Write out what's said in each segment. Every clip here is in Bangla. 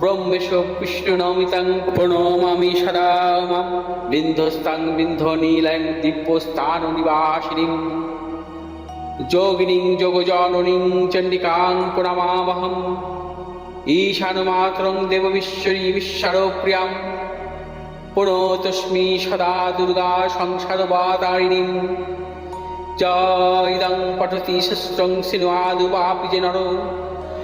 ব্রহ্মেশ বিষ্ণুনমিতাং প্রণমামি সদা মাম বিন্ধস্তাং বিন্ধনীলং দিব্যস্থান নিবাসিনীং যোগিনীং যোগজননীং চণ্ডিকাং প্রণমামহম। ঈশানমাত্রং দেববিশ্বরী বিশ্বরপ্রিয়াং পুনতস্মি সদা দুর্গা সংসারবাতারিণীং জয়দং পঠতি শস্ত্রং সিনুয়াদুবাপি যে নর।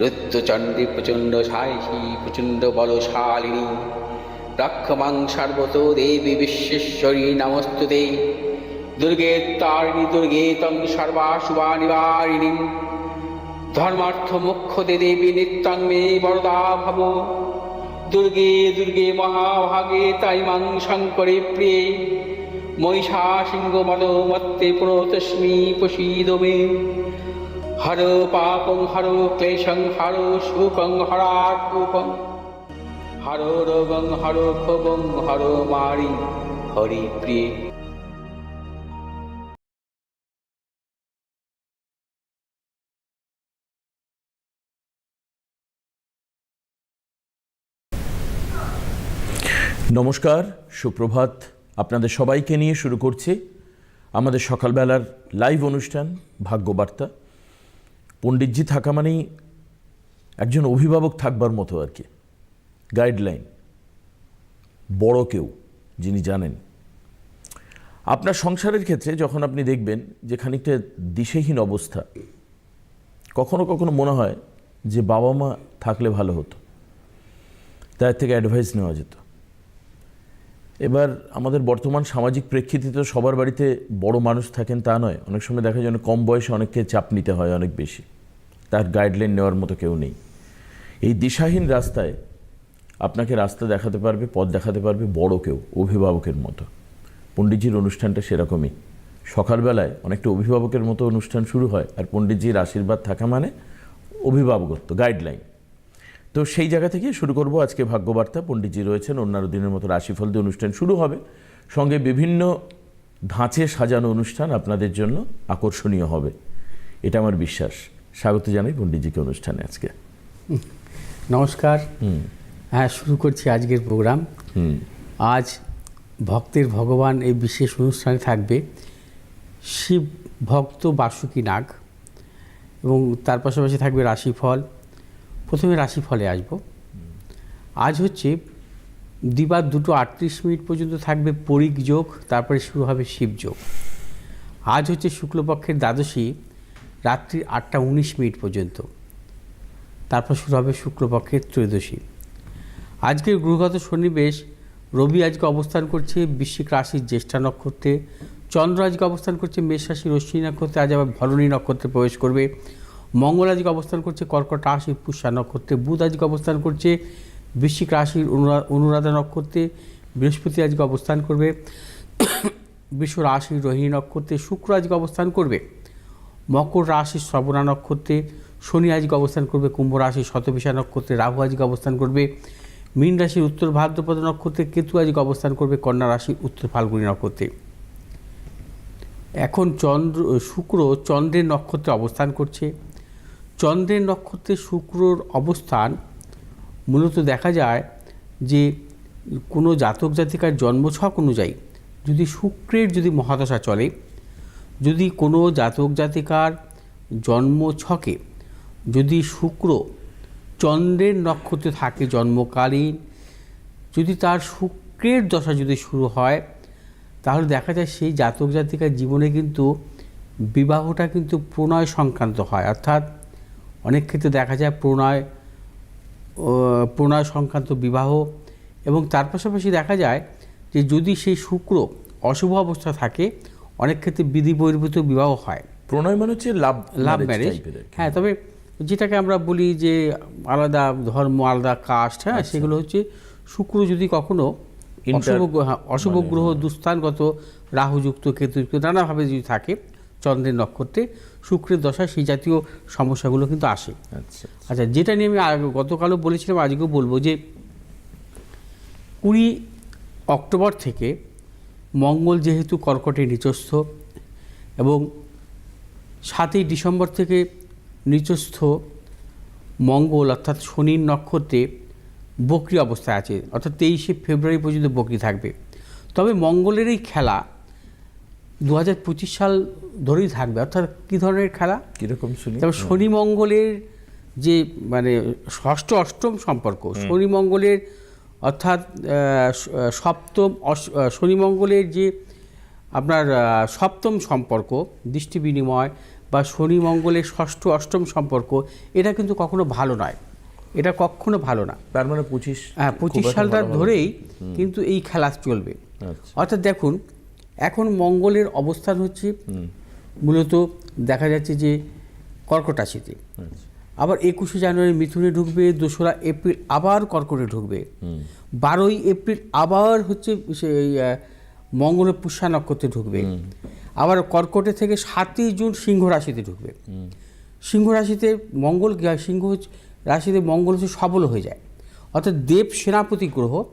রুদ্রচণ্ডী প্রচণ্ড সাহসী প্রচণ্ড বলশালিনী রক্ষমাং সর্বত দেবী বিশ্বেশ্বরী নমস্তুতে। দুর্গে তারিণী, দুর্গে তং সর্বাশুভা নিবারিণী ধর্মার্থ মুখ্যদে দেবী নিত্যং মে বরদা ভব দুর্গে দুর্গে মহাভাগে তাই মাং শঙ্করে প্রিয়ে। মহিষা সিংহ মদ মত্তে প্রতস্মি মে হর পাপং হর ক্লেশং হর সুখং হরাকুপং হর রোগং হর ক্ষোভং হর মারি হরি প্রিয়ে নমস্কার, সুপ্রভাত। আপনাদের সবাইকে নিয়ে শুরু করছি আমাদের সকালবেলার লাইভ অনুষ্ঠান, ভাগ্যবার্তা। পণ্ডিতজি থাকা মানেই একজন অভিভাবক থাকবার মতো আর কি। গাইডলাইন বড় কেউ, যিনি জানেন। আপনার সংসারের ক্ষেত্রে যখন আপনি দেখবেন যে খানিকটা দিশেহীন অবস্থা, কখনো কখনো মনে হয় যে বাবা মা থাকলে ভালো হতো, তার থেকে অ্যাডভাইস নেওয়া যেত। এবার আমাদের বর্তমান সামাজিক প্রেক্ষিতে তো সবার বাড়িতে বড় মানুষ থাকেন তা নয়, অনেক সময় দেখা যায় অনেক কম বয়সে অনেককে চাপ নিতে হয় অনেক বেশি। তার গাইডলাইন নেওয়ার মতো কেউ নেই। এই দিশাহীন রাস্তায় আপনাকে রাস্তা দেখাতে পারবে, পথ দেখাতে পারবে বড় কেউ, অভিভাবকের মতো। পণ্ডিতজির অনুষ্ঠানটা সেরকমই। সকালবেলায় অনেকটা অভিভাবকের মতো অনুষ্ঠান শুরু হয় আর পণ্ডিতজির আশীর্বাদ থাকা মানে অভিভাবকত্ব গাইডলাইন তো সেই জায়গা থেকে শুরু করব আজকে ভাগ্যবার্তা। পণ্ডিতজি রয়েছেন, অন্যান্য দিনের মতো রাশিফল দিয়ে অনুষ্ঠান শুরু হবে। সঙ্গে বিভিন্ন ধাঁচে সাজানো অনুষ্ঠান আপনাদের জন্য আকর্ষণীয় হবে। এটা আমার বিশ্বাস। স্বাগত জানাই পণ্ডিতজিকে অনুষ্ঠানে আজকে। নমস্কার। হ্যাঁ শুরু করছি আজকের প্রোগ্রাম। আজ ভক্তের ভগবান এই বিশেষ অনুষ্ঠানে থাকবে শিব ভক্ত বাসুকী নাগ এবং তার পাশাপাশি থাকবে রাশিফল। প্রথমে রাশিফলে আসব। আজ হচ্ছে দিবার দুটো আটত্রিশ মিনিট পর্যন্ত থাকবে পরিক যোগ তারপরে শুরু হবে শিবযোগ আজ হচ্ছে শুক্লপক্ষের দ্বাদশী। রাত্রি আটটা উনিশ মিনিট পর্যন্ত। তারপর শুরু হবে শুক্লপক্ষের ত্রয়োদশী। আজকের গ্রহগত সন্নিবেশ রবি আজকে অবস্থান করছে বৃশ্চিক রাশির জ্যেষ্ঠা নক্ষত্রে, চন্দ্র আজকে অবস্থান করছে মেষ রাশির অশ্বিনী নক্ষত্রে, আজ আবার ভরণী নক্ষত্রে প্রবেশ করবে। মঙ্গল আজকে অবস্থান করছে কর্কট রাশির পুষ্যা নক্ষত্রে, বুধ আজকে অবস্থান করছে বৃশ্চিক রাশির অনুরা- অনুরাধা নক্ষত্রে, বৃহস্পতি আজকে অবস্থান করবে। বিশ্ব রাশির রোহিণী নক্ষত্রে, শুক্র আজকে অবস্থান করবে। মকর রাশির শ্রবণা নক্ষত্রে শনি আজকে অবস্থান করবে, কুম্ভ রাশির শতবিশা নক্ষত্রে রাহু আজকে অবস্থান করবে, মীন রাশির উত্তর ভাদ্রপদ নক্ষত্রে কেতু আজকে অবস্থান করবে, কন্যা রাশির উত্তর ফাল্গুনী নক্ষত্রে। এখন চন্দ্র, শুক্র চন্দ্রের নক্ষত্রে অবস্থান করছে। চন্দ্রের নক্ষত্রে শুক্রর অবস্থান, মূলত দেখা যায় যে কোনো জাতক জাতিকার জন্মছক অনুযায়ী যদি শুক্রের যদি মহাদশা চলে যদি কোনো জাতক জাতিকার জন্ম ছকে, যদি শুক্র চন্দ্রের নক্ষত্রে থাকে জন্মকালীন, যদি তার শুক্রের দশা যদি শুরু হয়, তাহলে দেখা যায় সেই জাতক জাতিকার জীবনে কিন্তু বিবাহটা কিন্তু প্রণয় সংক্রান্ত হয়। অর্থাৎ অনেক ক্ষেত্রে দেখা যায় প্রণয় প্রণয় সংক্রান্ত বিবাহ এবং তার পাশাপাশি দেখা যায় যে যদি সেই শুক্র অশুভ অবস্থা থাকে অনেক ক্ষেত্রে বিধি বহির্ভূত বিবাহ হয় প্রণয় মানে হচ্ছে লাভ লাভ ম্যারেজ। হ্যাঁ তবে যেটাকে আমরা বলি যে আলাদা ধর্ম আলাদা কাস্ট হ্যাঁ আচ্ছা। সেগুলো হচ্ছে শুক্র যদি কখনো অশুভ গ্রহ- হ্যাঁ, অশুভ মানে, গ্রহ দুস্থানগত রাহুযুক্ত কেতুযুক্ত নানাভাবে যদি থাকে চন্দ্রের নক্ষত্রে শুক্রের দশা সেই জাতীয় সমস্যাগুলো কিন্তু আসে আচ্ছা আচ্ছা যেটা নিয়ে আমি গতকালও বলেছিলাম আজকেও বলব যে কুড়ি অক্টোবর থেকে মঙ্গল যেহেতু কর্কটে নিচস্থ এবং সাতই ডিসেম্বর থেকে নিচস্থ মঙ্গল অর্থাৎ শনির নক্ষত্রে বকরি অবস্থায় আছে অর্থাৎ তেইশে ফেব্রুয়ারি পর্যন্ত বকরি থাকবে। তবে মঙ্গলের এই খেলা দু হাজার পঁচিশ সাল ধরেই থাকবে অর্থাৎ কী ধরনের খেলা? কীরকম শুনি? তবে শনি মঙ্গলের যে মানে ষষ্ঠ অষ্টম সম্পর্ক শনি মঙ্গলের অর্থাৎ সপ্তম অস- আহ, শনি মঙ্গলের যে আপনার সপ্তম সম্পর্ক দৃষ্টি বিনিময় বা শনি মঙ্গলের ষষ্ঠ অষ্টম সম্পর্ক এটা কিন্তু কখনো ভালো নয়। এটা কখনো ভালো না। তার মানে পঁচিশ হ্যাঁ পঁচিশ সালটা ধরেই কিন্তু এই খেলা চলবে। আচ্ছা। অর্থাৎ দেখুন এখন মঙ্গলের অবস্থান হচ্ছে মূলত দেখা যাচ্ছে যে কর্কট রাশিতে। আচ্ছা। আবার একুশে জানুয়ারি মিথুনে ঢুকবে দোসরা এপ্রিল আবার কর্কটে ঢুকবে। বারোই এপ্রিল আবার হচ্ছে সেই আহ, পুষ্যা নক্ষত্রে ঢুকবে। আবার কর্কটে থেকে সাতই জুন সিংহ রাশিতে ঢুকবে। সিংহ রাশিতে মঙ্গল সিংহ রাশিতে মঙ্গল হচ্ছে সবল হয়ে যায়। অর্থাৎ দেব সেনাপতি গ্রহ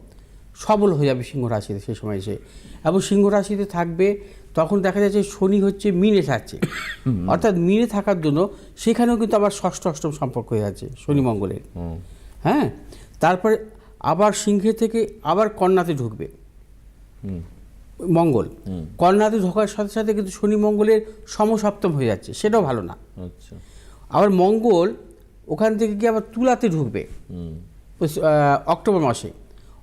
সবল হয়ে যাবে সিংহ রাশিতে সেই সময় এসে। এবং সিংহ রাশিতে থাকবে তখন দেখা যাচ্ছে শনি হচ্ছে মিনে থাকছে। অর্থাৎ মিনে থাকার জন্য সেখানেও কিন্তু আবার ষষ্ঠ অষ্টম সম্পর্ক হয়ে যাচ্ছে শনি মঙ্গলের। হ্যাঁ? তারপরে আবার সিংহে থেকে আবার কন্যাতে ঢুকবে। মঙ্গল। কন্যাতে ঢোকার সাথে সাথে কিন্তু শনি মঙ্গলের সমসপ্তম হয়ে যাচ্ছে সেটাও ভালো না। আচ্ছা। আবার মঙ্গল ওখান থেকে গিয়ে আবার তুলাতে ঢুকবে। অক্টোবর মাসে।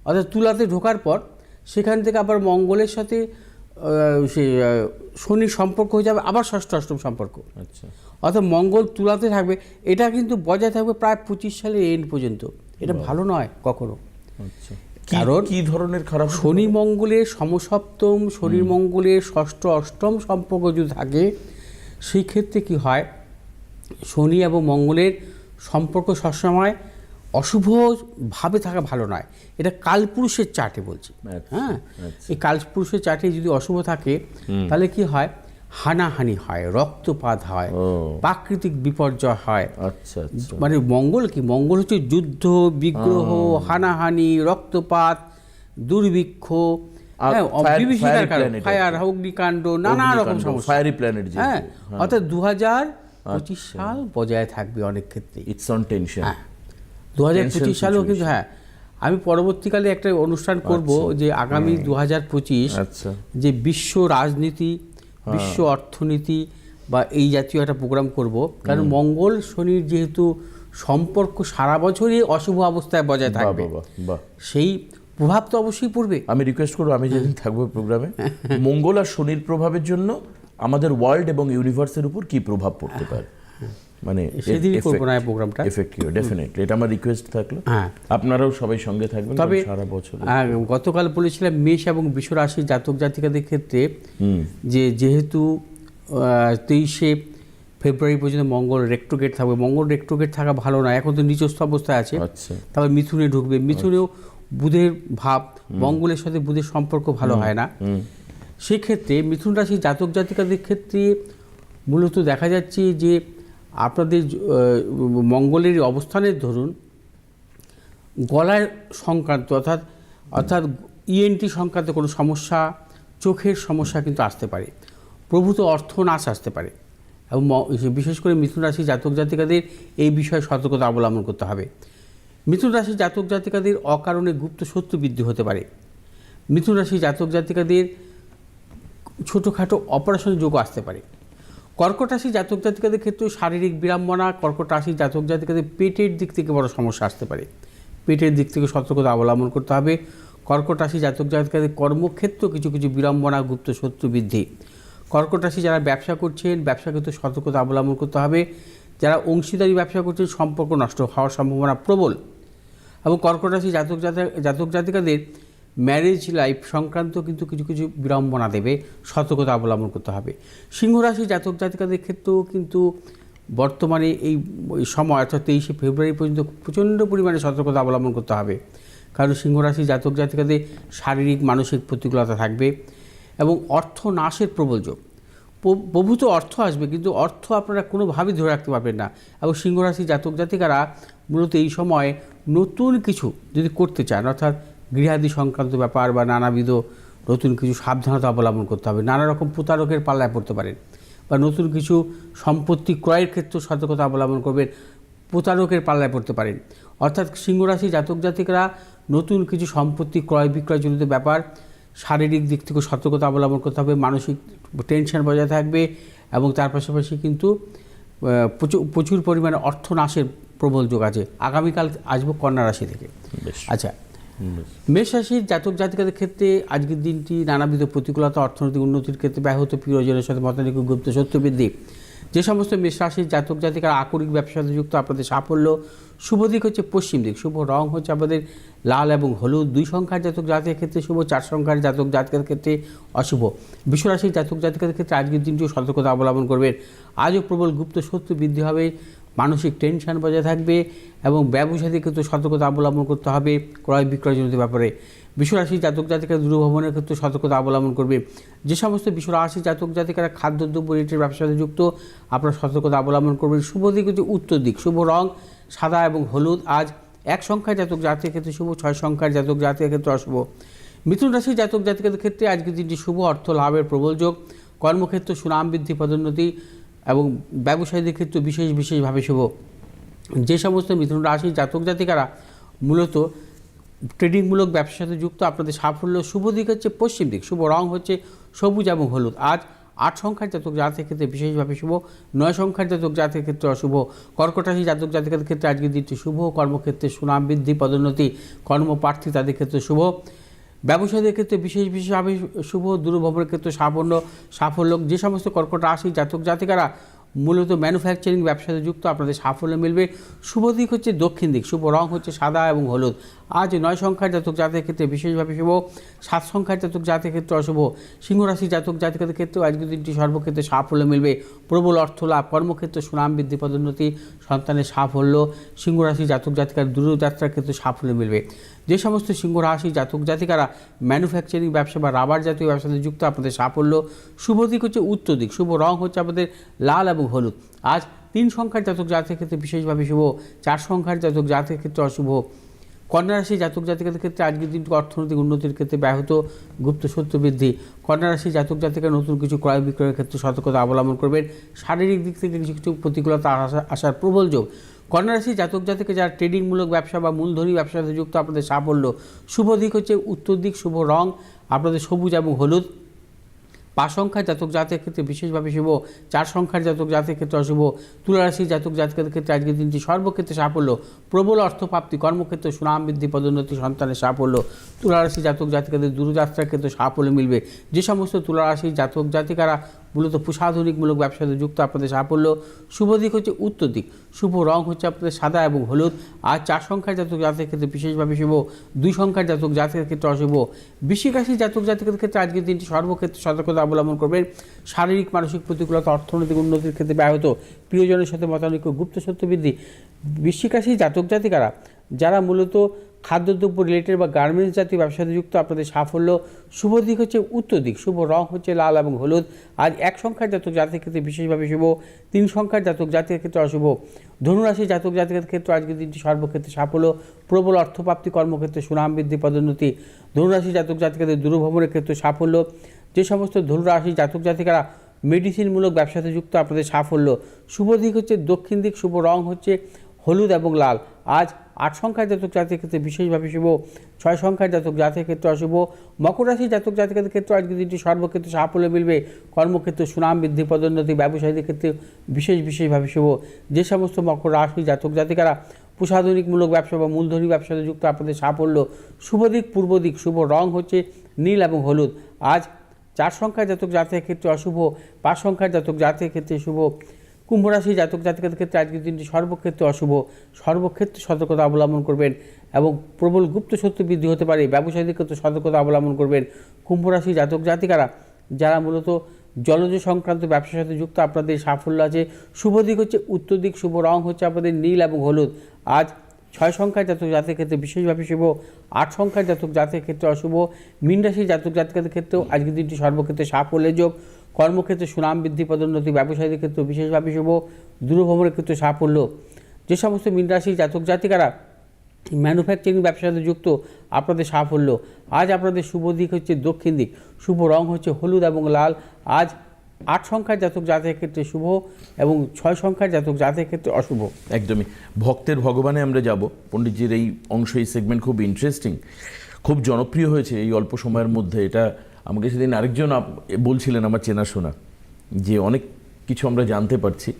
অর্থাৎ তুলাতে ঢোকার পর সেখান থেকে আবার মঙ্গলের সাথে সে শনির সম্পর্ক হয়ে যাবে আবার ষষ্ঠ অষ্টম সম্পর্ক। আচ্ছা। অর্থাৎ মঙ্গল তুলাতে থাকবে এটা কিন্তু বজায় থাকবে প্রায় পঁচিশ সালের এন্ড পর্যন্ত। এটা ভালো নয় কখনো। আচ্ছা। কারণ- কি ধরনের খারাপ শনি মঙ্গলের সমসপ্তম শনি মঙ্গলের ষষ্ঠ অষ্টম সম্পর্ক যদি থাকে সেই ক্ষেত্রে কি হয়? শনি এবং মঙ্গলের সম্পর্ক সবসময় অশুভভাবে থাকা ভালো নয়। এটা কালপুরুষের চার্টে বলছি। আচ্ছা, হ্যাঁ? আচ্ছা। এই কালপুরুষের চার্টে যদি অশুভ থাকে তাহলে কি হয়? হানাহানি হয় রক্তপাত হয় প্রাকৃতিক বিপর্যয় হয়। আচ্ছা মানে মঙ্গল কি? মঙ্গল হচ্ছে যুদ্ধ বিগ্রহ হানাহানি রক্তপাত দুর্ভিক্ষ আর হ্যাঁ, বিভীষিকার ফায়ার অগ্নিকাণ্ড নানা রকম সমস্যা। ফায়ারি প্ল্যানেট হ্যাঁ অর্থাৎ দু হাজার পঁচিশ সাল বজায় থাকবে অনেক ক্ষেত্রে ইটস অন টেনশন হ্যাঁ। দু হাজার পঁচিশ সালেও কিন্তু হ্যাঁ আমি পরবর্তীকালে একটা অনুষ্ঠান করব যে আগামী দু হাজার পঁচিশ আচ্ছা। যে বিশ্ব রাজনীতি বিশ্ব অর্থনীতি বা এই জাতীয় একটা প্রোগ্রাম করব। কারণ মঙ্গল শনির যেহেতু সম্পর্ক সারা বছরই অশুভ অবস্থায় বজায় থাকবে। সেই প্রভাব তো অবশ্যই পড়বে। আমি রিকোয়েস্ট করব আমি যেদিন থাকব প্রোগ্রামে মঙ্গল আর শনির প্রভাবের জন্য আমাদের ওয়ার্ল্ড এবং ইউনিভার্সের উপর কি প্রভাব পড়তে পারে? মানে সেদিনই করব না প্রোগ্রামটা। এফেক্টিভ ডেফিনেটলি এটা আমার রিকোয়েস্ট থাকল। হ্যাঁ। আপনারাও সবাই সঙ্গে থাকবেন তবে সারা বছর গতকাল বলেছিলাম মেষ এবং বিশ্বরাশি জাতক জাতিকাদের ক্ষেত্রে যে যেহেতু তেইশে ফেব্রুয়ারি পর্যন্ত মঙ্গল রেক্টোগেট থাকবে। মঙ্গল রেক্টোগেট থাকা ভালো না এখন তো নিচস্থ অবস্থায় আছে। আচ্ছা। তারপর মিথুনে ঢুকবে। মিথুনেও বুধের ভাব মঙ্গলের সাথে বুধের সম্পর্ক ভালো হয় না। সেক্ষেত্রে মিথুন রাশি জাতক জাতিকাদের ক্ষেত্রে মূলত দেখা যাচ্ছে যে আপনাদের মঙ্গলের অবস্থানের ধরুন, গলায় সংক্রান্ত অর্থাৎ অর্থাৎ ইএনটি সংক্রান্ত কোনো সমস্যা, চোখের সমস্যা কিন্তু আসতে পারে। প্রভূত অর্থ নাশ আসতে পারে। এবং বিশেষ করে মিথুন রাশি জাতক জাতিকাদের এই বিষয়ে সতর্কতা অবলম্বন করতে হবে। মিথুন রাশি জাতক জাতিকাদের অকারণে গুপ্ত শত্রু বৃদ্ধি হতে পারে। মিথুন রাশি জাতক জাতিকাদের ছোটোখাটো অপারেশন যোগ আসতে পারে। কর্কট রাশি জাতক জাতিকাদের ক্ষেত্রে শারীরিক বিড়ম্বনা, কর্কট রাশি জাতক জাতিকাদের পেটের দিক থেকে বড় সমস্যা আসতে পারে। পেটের দিক থেকে সতর্কতা অবলম্বন করতে হবে। কর্কট রাশি জাতক জাতিকাদের কর্মক্ষেত্র কিছু কিছু বিড়ম্বনা, গুপ্ত শত্রু বৃদ্ধি। কর্কট রাশি যারা ব্যবসা করছেন ব্যবসা ক্ষেত্রে সতর্কতা অবলম্বন করতে হবে। যারা অংশীদারি ব্যবসা করছেন, সম্পর্ক নষ্ট হওয়ার সম্ভাবনা প্রবল। এবং কর্কট রাশি জাতক জাতক- জাতক জাতিকাদের ম্যারেজ লাইফ সংক্রান্ত কিন্তু কিছু কিছু বিড়ম্বনা দেবে, সতর্কতা অবলম্বন করতে হবে। সিংহরাশি জাতক জাতিকাদের ক্ষেত্রেও কিন্তু বর্তমানে এই সময়, অর্থাৎ তেইশে ফেব্রুয়ারি পর্যন্ত প্রচণ্ড পরিমাণে সতর্কতা অবলম্বন করতে হবে। কারণ সিংহ রাশি জাতক জাতিকাদের শারীরিক, মানসিক প্রতিকূলতা থাকবে এবং অর্থ নাশের প্রবল যোগ। প্রভূত অর্থ আসবে, কিন্তু অর্থ আপনারা কোনোভাবেই ধরে রাখতে পারবেন না। এবং সিংহরাশি জাতক জাতিকারা মূলত এই সময় নতুন কিছু যদি করতে চান, অর্থাৎ গৃহাদি সংক্রান্ত ব্যাপার বা নানাবিধ নতুন কিছু সাবধানতা অবলম্বন করতে হবে। নানা রকম প্রতারকের পাল্লায় পড়তে পারেন বা নতুন কিছু সম্পত্তি ক্রয়ের ক্ষেত্রে সতর্কতা অবলম্বন করবেন প্রতারকের পাল্লায় পড়তে পারেন। অর্থাৎ সিংহরাশি জাতক জাতিকরা নতুন কিছু সম্পত্তি ক্রয় বিক্রয়জনিত ব্যাপার শারীরিক দিক থেকে সতর্কতা অবলম্বন করতে হবে মানসিক টেনশন বজায় থাকবে এবং তার পাশাপাশি কিন্তু প্রচুর প্রচুর পরিমাণে অর্থ নাশের প্রবল যোগ আছে। আগামীকাল আসব কন্যা রাশি থেকে। আচ্ছা মেষ রাশির জাতক জাতিকাদের ক্ষেত্রে আজকের দিনটি নানাবিধ প্রতিকূলতা, অর্থনৈতিক উন্নতির ক্ষেত্রে ব্যাহত, প্রিয়জনের সাথে মতানিক গুপ্ত সত্য বৃদ্ধি। যে সমস্ত মেষ রাশির জাতক জাতিকার আকরিক ব্যবসার যুক্ত আপনাদের সাফল্য, শুভ দিক হচ্ছে পশ্চিম দিক, শুভ রং হচ্ছে আপনাদের লাল এবং হলুদ। দুই সংখ্যার জাতক জাতকের ক্ষেত্রে শুভ, চার সংখ্যার জাতক জাতকের ক্ষেত্রে অশুভ। বিশ্বরাশির জাতক জাতিকাদের ক্ষেত্রে আজকের দিনটিও সতর্কতা অবলম্বন করবেন। আজও প্রবল গুপ্ত শত্রু বৃদ্ধি হবে। মানসিক টেনশন বজায় থাকবে এবং ব্যবসায়ী ক্ষেত্রে সতর্কতা অবলম্বন করতে হবে ক্রয় বিক্রয়জনিত ব্যাপারে। বিশ্বরাশি জাতক জাতিকা দূরভ্রমণের ক্ষেত্রে সতর্কতা অবলম্বন করবে। যে সমস্ত বিশ্বরাশি জাতক জাতিকারা খাদ্যদ্রব্য রেটের ব্যবসার সাথে যুক্ত, আপনারা সতর্কতা অবলম্বন করবেন। শুভ দিক হচ্ছে উত্তর দিক। শুভ রং সাদা এবং হলুদ। আজ এক সংখ্যার জাতক জাতির ক্ষেত্রে শুভ, ছয় সংখ্যার জাতক জাতির ক্ষেত্রে অশুভ। মিথুন রাশি জাতক জাতিকাদের ক্ষেত্রে আজকের দিনটি শুভ, অর্থ লাভের প্রবল যোগ। কর্মক্ষেত্র সুনাম বৃদ্ধি, পদোন্নতি। এবং ব্যবসায়ীদের ক্ষেত্রে বিশেষ বিশেষভাবে শুভ। যে সমস্ত মিথুন রাশির জাতক জাতিকারা মূলত ট্রেডিংমূলক ব্যবসার সাথে যুক্ত, আপনাদের সাফল্য শুভ দিক হচ্ছে পশ্চিম দিক, শুভ রং হচ্ছে সবুজ এবং হলুদ। আজ আট সংখ্যার জাতক জাতকের ক্ষেত্রে বিশেষভাবে শুভ, নয় সংখ্যার জাতক জাতকের ক্ষেত্রে অশুভ। কর্কট রাশি জাতক জাতিকাদের ক্ষেত্রে আজকের দিনটি শুভ, কর্মক্ষেত্রে সুনাম বৃদ্ধি, পদোন্নতি, কর্মপ্রার্থী তাদের ক্ষেত্রে শুভ। ব্যবসায়ীদের ক্ষেত্রে বিশেষ বিশেষভাবে শুভ দূরভ্রমণের ক্ষেত্রে সাফল্য সাফল্য, যে সমস্ত কর্কট রাশি, জাতক, জাতিকারা মূলত ম্যানুফ্যাকচারিং ব্যবসাতে যুক্ত, আপনাদের সাফল্য মিলবে। শুভ দিক হচ্ছে দক্ষিণ দিক, শুভ রং হচ্ছে সাদা এবং হলুদ। আজ নয় সংখ্যার জাতক জাতকের ক্ষেত্রে বিশেষভাবে শুভ, সাত সংখ্যার জাতক জাতকের ক্ষেত্রে অশুভ। সিংহ রাশি জাতক জাতিকাদের ক্ষেত্রেও আজকের দিনটি সর্বক্ষেত্রে সাফল্য মিলবে। প্রবল অর্থ লাভ, কর্মক্ষেত্রে সুনাম বৃদ্ধি, পদোন্নতি, সন্তানের সাফল্য, সিংহ রাশি জাতক জাতিকার দূরযাত্রার ক্ষেত্রে সাফল্য মিলবে। যে সমস্ত সিংহ রাশি জাতক জাতিকারা ম্যানুফ্যাকচারিং ব্যবসা বা রাবার জাতীয় ব্যবসাতে যুক্ত, আপনাদের সাফল্য, শুভ দিক হচ্ছে উত্তর দিক, শুভ রং হচ্ছে আপনাদের লাল এবং হলুদ। আজ তিন সংখ্যার জাতক জাতকের ক্ষেত্রে বিশেষভাবে শুভ, চার সংখ্যার জাতক জাতকের ক্ষেত্রে অশুভ। কন্যা রাশি জাতক জাতিকাদের ক্ষেত্রে আজকের দিনটি অর্থনৈতিক উন্নতির ক্ষেত্রে ব্যাহত, গুপ্ত সত্য বৃদ্ধি। কন্যা রাশি জাতক জাতিকা নতুন কিছু ক্রয় বিক্রয়ের ক্ষেত্রে সতর্কতা অবলম্বন করবেন। শারীরিক দিক থেকে কিছু কিছু প্রতিকূলতা আসা- আসার প্রবল যোগ। কন্যা রাশি জাতক জাতিকে যারা ট্রেডিংমূলক ব্যবসা বা মূলধনী ব্যবসার সাথে যুক্ত, আপনাদের সাফল্য। শুভ দিক হচ্ছে উত্তর দিক, শুভ রং, আপনাদের সবুজ এবং হলুদ। পাঁচ সংখ্যার জাতক জাতের ক্ষেত্রে বিশেষভাবে শুভ, চার সংখ্যার জাতক জাতের ক্ষেত্রে অশুভ, তুলারাশি জাতক জাতকের ক্ষেত্রে আজকের দিনটি সর্বক্ষেত্রে সাফল্য। প্রবল অর্থপ্রাপ্তি, কর্মক্ষেত্রে সুনাম বৃদ্ধি, পদোন্নতি, সন্তানের সাফল্য। তুলারাশি জাতক জাতিকাদের দূরযাত্রার ক্ষেত্রে সাফল্য মিলবে। যে সমস্ত তুলারাশি জাতক জাতিকারা মূলত প্রসাধনিকমূলক ব্যবসাতে যুক্ত আপনাদের সাফল্য শুভ দিক হচ্ছে উত্তর দিক, শুভ রং হচ্ছে আপনাদের সাদা এবং হলুদ, আর চার সংখ্যার জাতক জাতকের ক্ষেত্রে বিশেষভাবে শুভ, দুই সংখ্যার জাতক জাতকের ক্ষেত্রে অশুভ বৃশ্চিক জাতক জাতকের ক্ষেত্রে আজকের দিনটি সর্বক্ষেত্রে সতর্কতা অবলম্বন করবেন। শারীরিক, মানসিক প্রতিকূলতা, অর্থনৈতিক উন্নতির ক্ষেত্রে ব্যাহত, প্রিয়জনের সাথে মতানৈক্য, গুপ্ত সত্য বৃদ্ধি বৃশ্চিক জাতক জাতিকারা, যারা মূলত খাদ্যদ্রব্য রিলেটেড বা গার্মেন্টস জাতীয় ব্যবসার যুক্ত আপনাদের সাফল্য, শুভ দিক হচ্ছে উত্তর দিক, শুভ রং হচ্ছে লাল এবং হলুদ আজ এক সংখ্যার জাতক জাতকের ক্ষেত্রে বিশেষভাবে শুভ, তিন সংখ্যার জাতক জাতির ক্ষেত্রে অশুভ ধনুরাশি জাতক জাতকের ক্ষেত্রে আজকের দিনটি সর্বক্ষেত্রে সাফল্য, প্রবল অর্থপ্রাপ্তি, কর্মক্ষেত্রে সুনাম বৃদ্ধি, পদোন্নতি ধনুরাশি জাতক জাতিকাদের দূরভ্রমণের ক্ষেত্রে সাফল্য, যে সমস্ত ধনুরাশি জাতক জাতিকারা মেডিসিনমূলক ব্যবসাতে যুক্ত, আপনাদের সাফল্য, শুভ দিক হচ্ছে দক্ষিণ দিক, শুভ রং হচ্ছে হলুদ এবং লাল, আজ আট সংখ্যার জাতক জাতির ক্ষেত্রে বিশেষভাবে শুভ, ছয় সংখ্যার জাতক জাতির ক্ষেত্রে অশুভ, মকর রাশি জাতক জাতিকাদের ক্ষেত্রে আজকে দিনটি সর্বক্ষেত্রে সাফল্য মিলবে। কর্মক্ষেত্রে সুনাম বৃদ্ধি, পদোন্নতি, ব্যবসায়ীদের ক্ষেত্রে বিশেষ বিশেষভাবে শুভ। যে সমস্ত মকর রাশি জাতক জাতিকারা প্রসাধনিকমূলক ব্যবসা বা মূলধনী ব্যবসাতে যুক্ত, আপনাদের সাফল্য শুভ দিক, পূর্ব দিক, শুভ রং হচ্ছে নীল এবং হলুদ। আজ চার সংখ্যার জাতক জাতকের ক্ষেত্রে অশুভ, পাঁচ সংখ্যার জাতক জাতকের ক্ষেত্রে শুভ। কুম্ভ রাশি জাতক জাতকের ক্ষেত্রে আজকের দিনটি সর্বক্ষেত্রে অশুভ, সর্বক্ষেত্রে সতর্কতা অবলম্বন করবেন এবং প্রবল গুপ্ত সত্য বৃদ্ধি হতে পারে, ব্যবসায়ীদের ক্ষেত্রে সতর্কতা অবলম্বন করবেন কুম্ভ রাশি জাতক জাতিকারা। যারা মূলত জলজ সংক্রান্ত ব্যবসার সাথে যুক্ত, আপনাদের সাফল্য আছে। শুভ দিক হচ্ছে উত্তর দিক, শুভ রং হচ্ছে আপনাদের নীল এবং হলুদ। আজ ছয় সংখ্যার জাতক জাতকের ক্ষেত্রে বিশেষভাবে শুভ, আট সংখ্যার জাতক জাতকের ক্ষেত্রে অশুভ। মীন রাশির জাতক জাতকের ক্ষেত্রেও আজকের দিনটি সর্বক্ষেত্রে সাফল্যের যোগ। কর্মক্ষেত্রে সুনাম বৃদ্ধি, পদোন্নতি, ব্যবসায়ীদের ক্ষেত্রে বিশেষভাবে শুভ, দূরভ্রমণের ক্ষেত্রে সাফল্য। যে সমস্ত মীন রাশির জাতক জাতিকারা ম্যানুফ্যাকচারিং ব্যবসার সাথে যুক্ত, আপনাদের সাফল্য। আজ আপনাদের শুভ দিক হচ্ছে দক্ষিণ দিক। শুভ রং হচ্ছে হলুদ এবং লাল। আজ আট সংখ্যার জাতক জাতকের ক্ষেত্রে শুভ এবং ছয় সংখ্যার জাতক জাতকের ক্ষেত্রে অশুভ। একদমই। ভক্তের ভগবানে আমরা যাব। পণ্ডিতজির এই অংশ, এই সেগমেন্ট খুব ইন্টারেস্টিং খুব জনপ্রিয় হয়েছে এই অল্প সময়ের মধ্যে। এটা আমাকে সেদিন আরেকজন বলছিলেন আমার চেনাশোনা যে অনেক কিছু আমরা জানতে পারছি।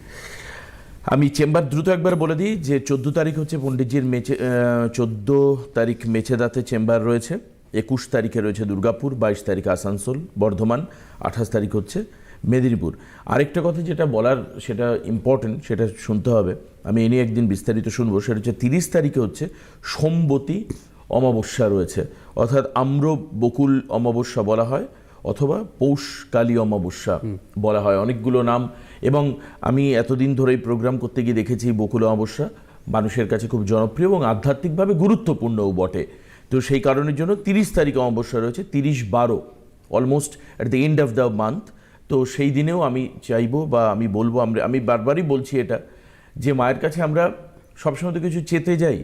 আমি চেম্বার দ্রুত একবার বলে দিই যে চোদ্দ তারিখ হচ্ছে পণ্ডিতজির মেচে চোদ্দ তারিখ মেচেদাতে চেম্বার রয়েছে, একুশ তারিখে রয়েছে দুর্গাপুর, বাইশ তারিখ আসানসোল, বর্ধমান, আঠাশ তারিখ হচ্ছে মেদিনীপুর। আরেকটা কথা যেটা বলার সেটা ইম্পর্টেন্ট সেটা শুনতে হবে। আমি এ নিয়ে একদিন বিস্তারিত শুনব, সেটা হচ্ছে তিরিশ তারিখে হচ্ছে সোমবতী অমাবস্যা রয়েছে। অর্থাৎ আম্র বকুল অমাবস্যা বলা হয় অথবা পৌষ কালী অমাবস্যা বলা হয় অনেকগুলো নাম। এবং আমি এতদিন ধরে এই প্রোগ্রাম করতে গিয়ে দেখেছি বকুল অমাবস্যা মানুষের কাছে খুব জনপ্রিয় এবং আধ্যাত্মিকভাবে গুরুত্বপূর্ণও বটে। তো সেই কারণের জন্য তিরিশ তারিখ অমাবস্যা রয়েছে তিরিশ বারো almost at the end of the month তো সেই দিনেও আমি চাইব বা আমি বলব আমরা আমি বারবারই বলছি এটা যে মায়ের কাছে আমরা সবসময় তো কিছু চেতে যাই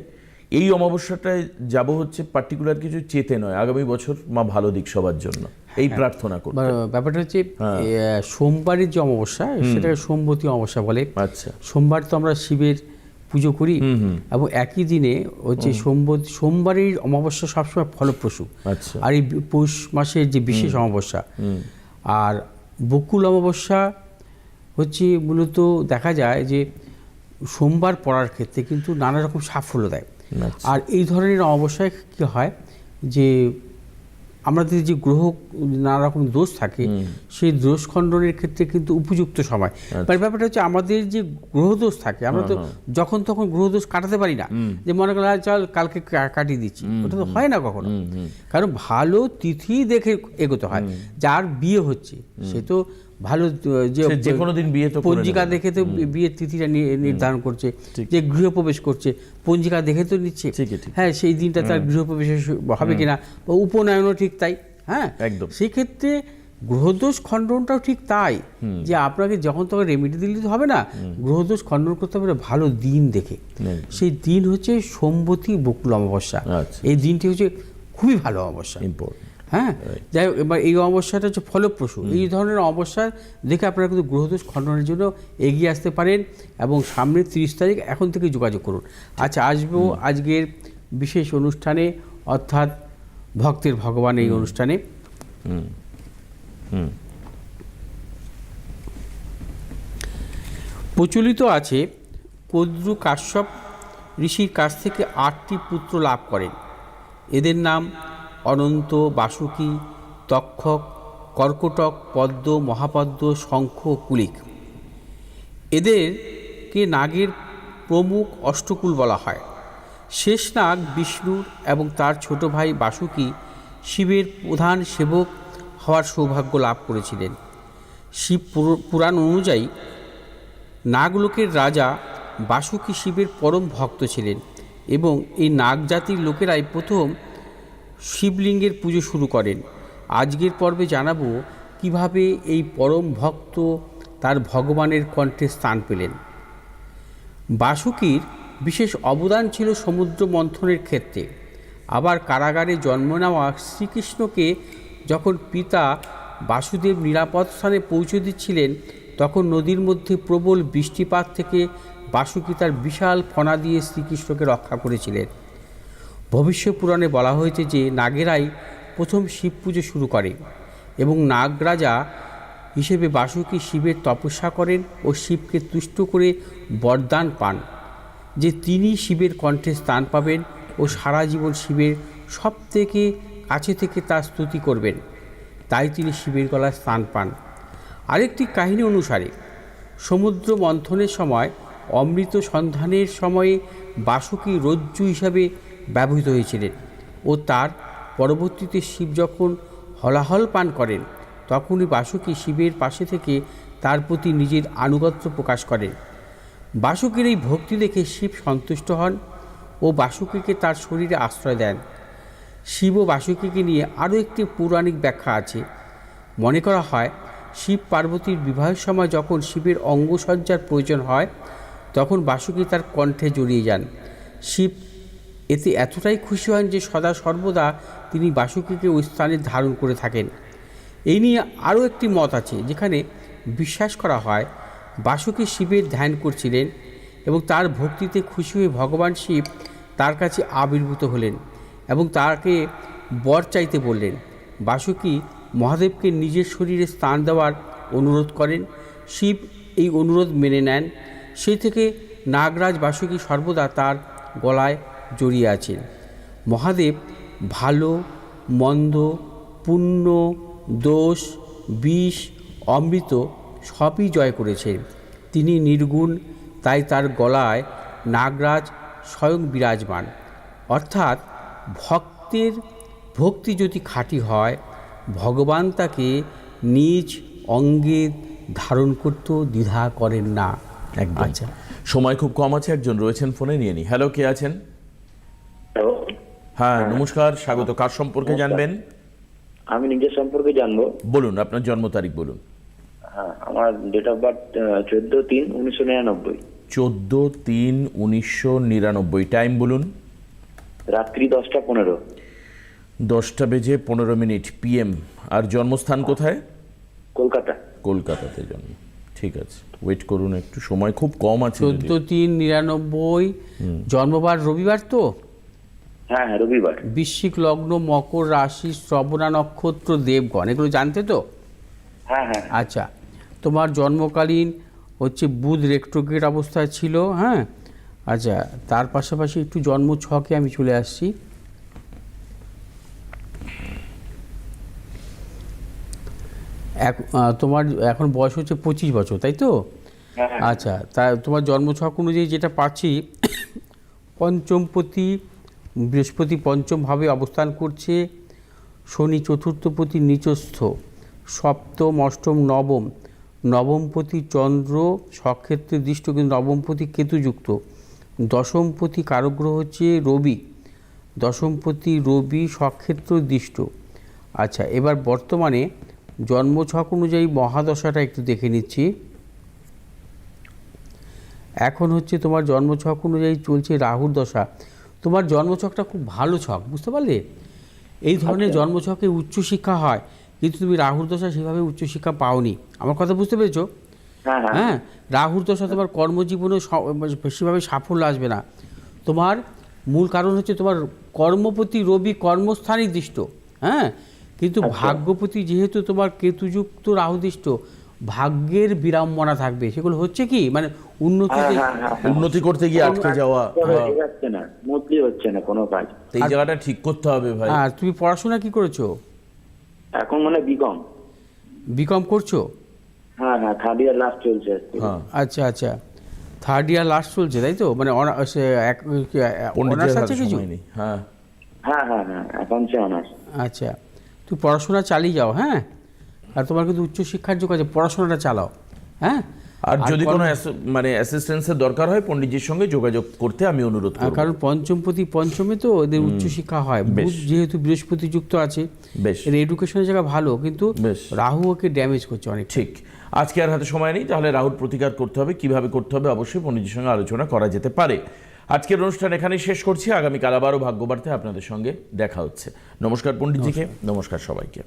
এই অমাবস্যাটায় যাব হচ্ছে পার্টিকুলার কিছু চেতে নয়। আগামী বছর মা ভালো দিক সবার জন্য। এই প্রার্থনা করতে। বা- ব্যাপারটা হচ্ছে সোমবারের যে অমাবস্যা সেটাকে সোমবতী অমাবস্যা বলে। আচ্ছা। সোমবার তো আমরা শিবের পুজো করি। এবং একই দিনে হচ্ছে সোমবার সোমবারের অমাবস্যা সবসময় ফলপ্রসূ। আচ্ছা। আর এই পৌষ মাসের যে বিশেষ অমাবস্যা আর বকুল অমাবস্যা হচ্ছে মূলত দেখা যায় যে সোমবার পড়ার ক্ষেত্রে কিন্তু নানা রকম সাফল্য দেয়। আর এই ধরনের অমাবস্যায় কী হয়? যে আমাদের যে গ্রহ নানা রকম দোষ থাকে সেই দোষ খণ্ডনের ক্ষেত্রে কিন্তু উপযুক্ত সময়। মানে ব্যাপারটা হচ্ছে আমাদের যে গ্রহদোষ থাকে আমরা তো যখন তখন গ্রহদোষ কাটাতে পারি না। যে মনে "আজ চল কালকে কাটিয়ে দিচ্ছি। ওটা তো হয় না কখনো। কারণ ভালো তিথি দেখে এগোতে হয়। যার বিয়ে হচ্ছে সে তো ভালো যে কোনো দিন বিয়ে তো পঞ্জিকা দেখে তো বিয়ের তিথিটা নির্ধারণ করছে যে গৃহপ্রবেশ করছে পঞ্জিকা দেখে তো নিচ্ছে। হ্যাঁ সেই দিনটা তার গৃহপ্রবেশ হবে কিনা বা উপনয়নও ঠিক তাই হ্যাঁ? একদম। সেক্ষেত্রে গ্রহদোষ খণ্ডনটাও ঠিক তাই যে আপনাকে যখন তখন রেমেডি দিলে তো হবে না গ্রহদোষ খণ্ডন করতে হবে ভালো দিন দেখে। সেই দিন হচ্ছে সোমবতী বকুল অমাবস্যা। আচ্ছা। এই দিনটি হচ্ছে খুবই ভালো অমাবস্যা। ইম্পর্টেন্ট হ্যাঁ? যাই হোক এবার এই অমাবস্যাটা হচ্ছে ফলপ্রসূ। এই ধরনের অমাবস্যা দেখে আপনারা কিন্তু গ্রহদোষ খণ্ডনের জন্য এগিয়ে আসতে পারেন এবং সামনের তিরিশ তারিখ এখন থেকে যোগাযোগ করুন। আচ্ছা আসব আজকের বিশেষ অনুষ্ঠানে অর্থাৎ ভক্তের ভগবান এই অনুষ্ঠানে। প্রচলিত আছে কদ্রু কাশ্যপ ঋষির কাছ থেকে আটটি পুত্র লাভ করেন। এদের নাম অনন্ত বাসুকী, তক্ষক, কর্কটক, পদ্ম, মহাপদ্ম, শঙ্খ, কুলিক। এদেরকে নাগের প্রমুখ অষ্টকুল বলা হয়। শেষ নাগ বিষ্ণুর এবং তার ছোট ভাই বাসুকী শিবের প্রধান সেবক হওয়ার সৌভাগ্য লাভ করেছিলেন। শিব পুরাণ অনুযায়ী নাগলোকের রাজা বাসুকী শিবের পরম ভক্ত ছিলেন এবং এই নাগ জাতির লোকেরাই প্রথম শিবলিঙ্গের পুজো শুরু করেন। আজকের পর্বে জানাব কীভাবে এই পরম ভক্ত তার ভগবানের কণ্ঠে স্থান পেলেন। বাসুকীর বিশেষ অবদান ছিল সমুদ্র মন্থনের ক্ষেত্রে। আবার কারাগারে জন্ম নেওয়া শ্রীকৃষ্ণকে যখন পিতা বাসুদেব নিরাপদ স্থানে পৌঁছে দিচ্ছিলেন, তখন নদীর মধ্যে প্রবল বৃষ্টিপাত থেকে বাসুকী তার বিশাল ফণা দিয়ে শ্রীকৃষ্ণকে রক্ষা করেছিলেন। ভবিষ্য পুরাণে বলা হয়েছে যে নাগেরাই প্রথম শিব পুজো শুরু করে এবং নাগ রাজা হিসেবে বাসুকী শিবের তপস্যা করেন ও শিবকে তুষ্ট করে বরদান পান, যে তিনি শিবের কণ্ঠে স্থান পাবেন ও সারা জীবন শিবের সব থেকে কাছে থেকে তার স্তুতি করবেন। তাই তিনি শিবের গলায় স্থান পান। আরেকটি কাহিনী অনুসারে, সমুদ্র মন্থনের সময় অমৃত সন্ধানের সময়ে বাসুকী রজ্জু হিসাবে ব্যবহৃত হয়েছিলেন ও তার পরবর্তীতে শিব যখন হলাহল পান করেন, তখনই বাসুকী শিবের পাশে থেকে তার প্রতি নিজের আনুগত্য প্রকাশ করেন। বাসুকীর এই ভক্তি দেখে শিব সন্তুষ্ট হন ও বাসুকীকে তার শরীরে আশ্রয় দেন। শিব ও বাসুকীকে নিয়ে আরও একটি পৌরাণিক ব্যাখ্যা আছে। মনে করা হয়, শিব পার্বতীর বিবাহের সময় যখন শিবের অঙ্গসজ্জার প্রয়োজন হয়, তখন বাসুকী তার কণ্ঠে জড়িয়ে যান। শিব এতে এতটাই খুশি হন যে সদা সর্বদা তিনি বাসুকীকে ওই স্থানে ধারণ করে থাকেন। এই নিয়ে আরও একটি মত আছে, যেখানে বিশ্বাস করা হয় বাসুকী শিবের ধ্যান করছিলেন এবং তার ভক্তিতে খুশি হয়ে ভগবান শিব তার কাছে আবির্ভূত হলেন এবং তাকে বর চাইতে বললেন, বাসুকী, মহাদেবকে নিজের শরীরে স্থান দেওয়ার অনুরোধ করেন। শিব এই অনুরোধ মেনে নেন। সেই থেকে নাগরাজ বাসুকী সর্বদা তার গলায় জড়িয়ে আছেন মহাদেব ভালো মন্দ পুণ্য দোষ বিষ অমৃত সবই জয় করেছেন তিনি নির্গুণ তাই তার গলায় নাগরাজ স্বয়ং বিরাজমান। অর্থাৎ ভক্তের ভক্তি যদি খাঁটি হয় ভগবান তাকে নিজ অঙ্গে ধারণ করতেও দ্বিধা করেন না। একদম। আচ্ছা। সময় খুব কম আছে একজন রয়েছেন ফোনে নিয়ে নি। হ্যালো কে আছেন? হ্যাঁ নমস্কার স্বাগত। কার সম্পর্কে জানবেন? আমি নিজের সম্পর্কে জানব। বলুন আপনার জন্ম তারিখ বলুন। হ্যাঁ আমার ডেট অফ বার্থ চোদ্দ তিন উনিশশো নিরানব্বই। চোদ্দ তিন উনিশশো নিরানব্বই টাইম বলুন। রাত্রি দশটা পনেরো। দশটা বেজে পনেরো মিনিট পিএম আর জন্মস্থান কোথায়? কলকাতা। কলকাতাতে জন্ম। ঠিক আছে ওয়েট করুন একটু সময় খুব কম আছে চোদ্দ তিন নিরানব্বই জন্মবার রবিবার তো? হ্যাঁ হ্যাঁ রবিবার। বৃশ্চিক লগ্ন মকর রাশি শ্রবণা নক্ষত্র দেবগণ এগুলো জানতে তো? হ্যাঁ হ্যাঁ আচ্ছা তোমার জন্মকালীন হচ্ছে বুধ রেক্টোগেট অবস্থায় ছিল হ্যাঁ? আচ্ছা তার পাশাপাশি একটু জন্ম ছকে আমি চলে আসছি। এক তোমার এখন বয়স হচ্ছে পঁচিশ বছর তাই তো? হ্যাঁ হ্যাঁ। আচ্ছা তা তোমার জন্মছক অনুযায়ী যেটা পাচ্ছি পঞ্চমপতি বৃহস্পতি পঞ্চমভাবে অবস্থান করছে শনি চতুর্থপতি নিচস্থ, সপ্তম, অষ্টম, নবম। নবমপতি চন্দ্র, সক্ষেত্রে দৃষ্ট কিন্তু নবমপতি কেতুযুক্ত। দশমপতি কারগ্রহ হচ্ছে রবি, দশমপতি রবি সক্ষেত্র দৃষ্ট। আচ্ছা এবার বর্তমানে জন্মছক অনুযায়ী মহাদশাটা একটু দেখে নিচ্ছি। এখন হচ্ছে তোমার জন্মছক অনুযায়ী চলছে রাহুর দশা। তোমার জন্মছকটা খুব ভালো ছক বুঝতে পারলে? এই ধরনের জন্মছকে উচ্চশিক্ষা হয় কিন্তু তুমি রাহুর দশা সেভাবে উচ্চশিক্ষা পাওনি। আমার কথা বুঝতে পেরেছ? হ্যাঁ হ্যাঁ। হ্যাঁ রাহুর দশা তোমার কর্মজীবনেও স- বেশিভাবে সাফল্য আসবে না। তোমার মূল কারণ হচ্ছে তোমার কর্মপতি রবি কর্মস্থানই দৃষ্ট হ্যাঁ? কিন্তু ভাগ্যপতি যেহেতু তোমার কেতুযুক্ত রাহুদৃষ্ট ভাগ্যের বিড়ম্বনা থাকবে। সেগুলো হচ্ছে কি? মানে উন্নতিতে হ্যাঁ, হ্যাঁ, হ্যাঁ। উন্নতি করতে গিয়ে আটকে যাওয়া যাচ্ছে না স্মুথলি হচ্ছে না কোনো কাজ। এই জায়গাটা ঠিক করতে হবে ভাই। আর তুমি পড়াশোনা কি করেছ? এখন মানে বিকম বিকম করছ? হ্যাঁ হ্যাঁ থার্ড ইয়ার লাস্ট চলছে। হ্যাঁ। আচ্ছা আচ্ছা। থার্ড ইয়ার লাস্ট চলছে তাই তো? মানে অনার্স আছে কিছু? হ্যাঁ। হ্যাঁ হ্যাঁ হ্যাঁ অনার্স। আচ্ছা। তুই পড়াশোনা চালিয়ে যাও হ্যাঁ? আর তোমার কিন্তু উচ্চশিক্ষার যোগ আছে পড়াশোনাটা চালাও হ্যাঁ? আর যদি কোনো মানে অ্যাসিস্ট্যান্সের দরকার হয় পণ্ডিতজির সঙ্গে যোগাযোগ করতে আমি অনুরোধ করব। কারণ পঞ্চমপতি পঞ্চমে তো এদের উচ্চশিক্ষা হয়। যেহেতু বৃহস্পতি যুক্ত আছে বেশ। এর এডুকেশনের জায়গা ভালো কিন্তু রাহু ওকে ড্যামেজ করছে অনেক ঠিক। আজকে আর হাতে সময় নেই তাহলে রাহুর প্রতিকার করতে হবে কীভাবে করতে হবে অবশ্যই পণ্ডিতজির সঙ্গে আলোচনা করা যেতে পারে। আজকের অনুষ্ঠান এখানেই শেষ করছি। আগামীকাল আবারও ভাগ্যবার্তায় আপনাদের সঙ্গে দেখা হচ্ছে। নমস্কার পণ্ডিতজিকে নমস্কার সবাইকে।